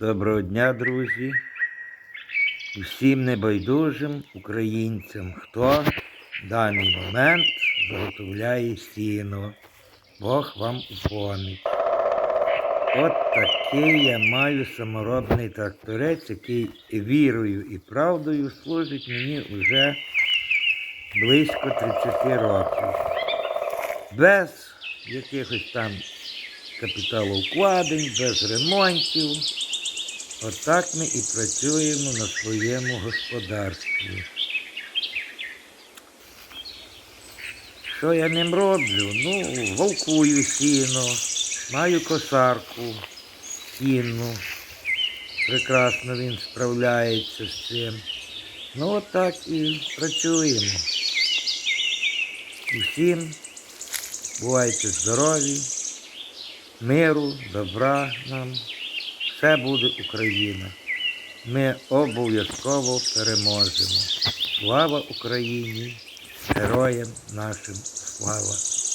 Доброго дня, друзі. Усім небайдужим українцям, хто в даний момент заготовляє сіно. Бог вам поміч. От такий я маю саморобний тракторець, який вірою і правдою служить мені вже близько 30 років. Без якихось там капіталовкладень, без ремонтів. Отак ми і працюємо на своєму господарстві. Що я ним роблю? Ну, вовкую сіно, маю косарку сінну. Прекрасно він справляється з цим. Ну, отак і працюємо. Усім бувайте здорові, миру, добра нам. Все буде Україна. Ми обов'язково переможемо. Слава Україні! Героям нашим слава!